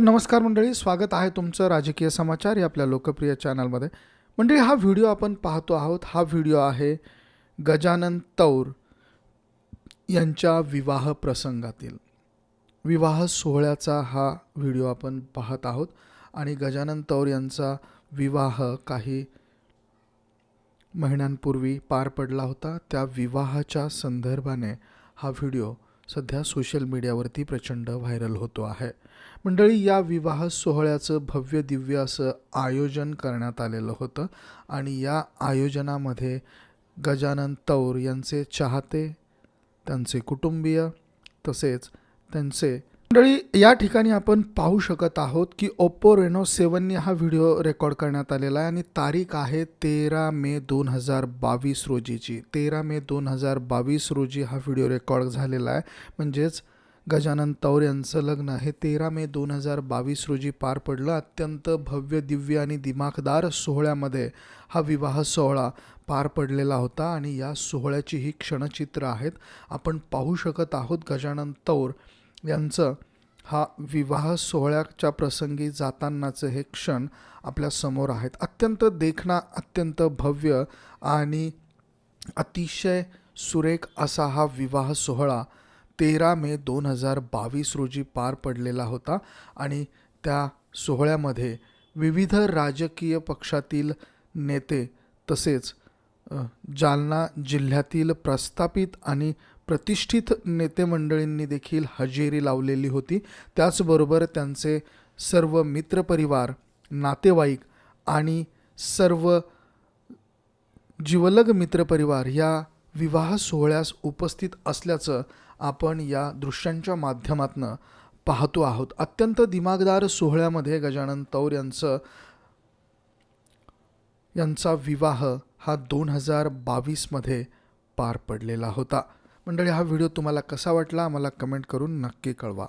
नमस्कार मंडळी स्वागत आहे तुमचं राजकीय समाचार या आपल्या लोकप्रिय चॅनलमध्ये. मंडळी हा व्हिडिओ आपण पाहतो आहोत. हा व्हिडिओ आहे गजानन तौर यांच्या विवाह प्रसंगातील. विवाह सोहळ्याचा हा व्हिडिओ आपण पाहत आहोत आणि गजानन तौर यांचा विवाह काही महिन्यांपूर्वी पार पडला होता. त्या विवाहाच्या संदर्भाने हा व्हिडिओ सध्या सोशल मीडियावरती प्रचंड व्हायरल होतो आहे. मंडळी या विवाह सोहळ्याचं भव्य दिव्य असं आयोजन करण्यात आलेलं होतं आणि या आयोजनामध्ये गजानन तौर यांचे चाहते त्यांचे कुटुंबीय तसेच त्यांचे मंडळी या ठिकाणी आपण पाहू शकत आहोत की ओप्पो रेनो सेवनने हा व्हिडिओ रेकॉर्ड करण्यात आलेला आहे आणि तारीख आहे तेरा मे दोन हजार बावीस रोजीची. तेरा मे दोन हजार बावीस रोजी हा व्हिडिओ रेकॉर्ड झालेला आहे. म्हणजेच गजानन तौर यांचं लग्न हे तेरा मे दोन हजार बावीस रोजी पार पडलं. अत्यंत भव्य दिव्य आणि दिमाखदार सोहळ्यामध्ये हा विवाह सोहळा पार पडलेला होता आणि या सोहळ्याची ही क्षणचित्र आहेत. आपण पाहू शकत आहोत गजानन तौर यांचं हा विवाह सोहळ्याच्या प्रसंगी जातानाचे हे क्षण आपल्यासमोर आहेत. अत्यंत देखणा अत्यंत भव्य आणि अतिशय सुरेख असा हा विवाह सोहळा तेरा मे दोन हजार बावीस रोजी पार पडलेला होता आणि त्या सोहळ्यामध्ये विविध राजकीय पक्षातील नेते तसेच जालना जिल्ह्यातील प्रस्थापित आणि प्रतिष्ठित नेते मंडळींनी देखील हजेरी लावलेली होती. त्याचबरोबर त्यांचे सर्व मित्रपरिवार नातेवाईक आणि सर्व जिवलग मित्रपरिवार या विवाह सोहळ्यास उपस्थित असल्याचं आपण या दृश्यांच्या माध्यमातनं पाहतो आहोत. अत्यंत दिमागदार सोहळ्यामध्ये गजानन तौर यांचं यांचा विवाह हा दोन हजार बावीसमध्ये पार पडलेला होता. मंडळी हा व्हिडिओ तुम्हाला कसा वाटला आम्हाला कमेंट करून नक्की कळवा.